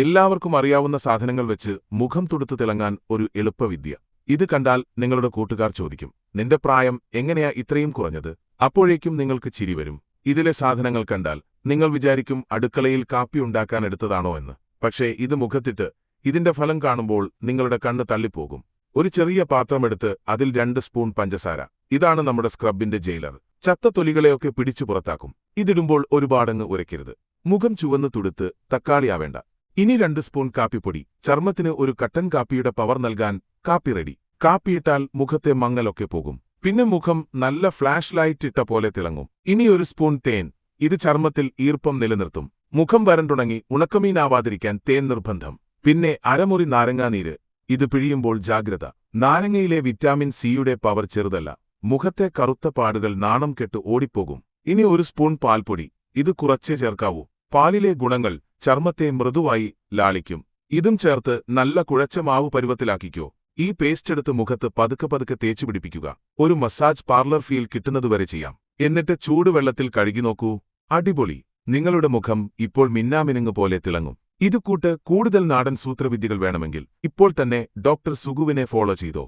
എല്ലാവർക്കും അറിയാവുന്ന സാധനങ്ങൾ വെച്ച് മുഖം തുടുത്ത് തിളങ്ങാൻ ഒരു എളുപ്പവിദ്യ. ഇത് കണ്ടാൽ നിങ്ങളുടെ കൂട്ടുകാർ ചോദിക്കും നിന്റെ പ്രായം എങ്ങനെയാ ഇത്രയും കുറഞ്ഞത്? അപ്പോഴേക്കും നിങ്ങൾക്ക് ചിരി വരും. ഇതിലെ സാധനങ്ങൾ കണ്ടാൽ നിങ്ങൾ വിചാരിക്കും അടുക്കളയിൽ കാപ്പി ഉണ്ടാക്കാൻ എടുത്തതാണോ എന്ന്. പക്ഷേ ഇത് മുഖത്തിട്ട് ഇതിന്റെ ഫലം കാണുമ്പോൾ നിങ്ങളുടെ കണ്ണ് തള്ളിപ്പോകും. ഒരു ചെറിയ പാത്രമെടുത്ത് അതിൽ രണ്ട് സ്പൂൺ പഞ്ചസാര. ഇതാണ് നമ്മുടെ സ്ക്രബിന്റെ ജയിലർ. ചത്ത തൊലികളെയൊക്കെ പിടിച്ചു പുറത്താക്കും. ഇതിടുമ്പോൾ ഒരുപാടങ്ങ് ഉരയ്ക്കരുത്. മുഖം ചുവന്ന് തുടുത്ത് തക്കാളിയാവേണ്ട ഇനി രണ്ട് സ്പൂൺ കാപ്പിപ്പൊടി. ചർമ്മത്തിന് ഒരു കട്ടൻ കാപ്പിയുടെ പവർ നൽകാൻ കാപ്പി റെഡി കാപ്പിയിട്ടാൽ മുഖത്തെ മങ്ങലൊക്കെ പോകും. പിന്നെ മുഖം നല്ല ഫ്ലാഷ് ലൈറ്റ് ഇട്ട പോലെ തിളങ്ങും. ഇനി ഒരു സ്പൂൺ തേൻ. ഇത് ചർമ്മത്തിൽ ഈർപ്പം നിലനിർത്തും. മുഖം വരണ്ടുണങ്ങി ഉണക്കമീനാവാതിരിക്കാൻ തേൻ നിർബന്ധം. പിന്നെ അരമുറി നാരങ്ങാനീര് ഇത് പിഴിയുമ്പോൾ ജാഗ്രത. നാരങ്ങയിലെ വിറ്റാമിൻ സിയുടെ പവർ ചെറുതല്ല. മുഖത്തെ കറുത്ത പാടുകൾ നാണം കെട്ട് ഓടിപ്പോകും. ഇനി ഒരു സ്പൂൺ പാൽപ്പൊടി. ഇത് കുറച്ചേ ചേർക്കാവൂ. പാലിലെ ഗുണങ്ങൾ ചർമ്മത്തെ മൃദുവായി ലാളിക്കും. ഇതും ചേർത്ത് നല്ല കുഴച്ച മാവ് പരുവത്തിലാക്കിക്കോ. ഈ പേസ്റ്റ് എടുത്ത് മുഖത്ത് പതുക്കെ പതുക്കെ തേച്ചു പിടിപ്പിക്കുക. ഒരു മസാജ് പാർലർ ഫീൽ കിട്ടുന്നതുവരെ ചെയ്യാം. എന്നിട്ട് ചൂടുവെള്ളത്തിൽ കഴുകി നോക്കൂ. അടിപൊളി. നിങ്ങളുടെ മുഖം ഇപ്പോൾ മിന്നാമിനുങ്ങ് പോലെ തിളങ്ങും. ഇതുകൂട്ട് കൂടുതൽ നാടൻ സൂത്രവിദ്യകൾ വേണമെങ്കിൽ ഇപ്പോൾ തന്നെ ഡോക്ടർ സുഗുവിനെ ഫോളോ ചെയ്തോ.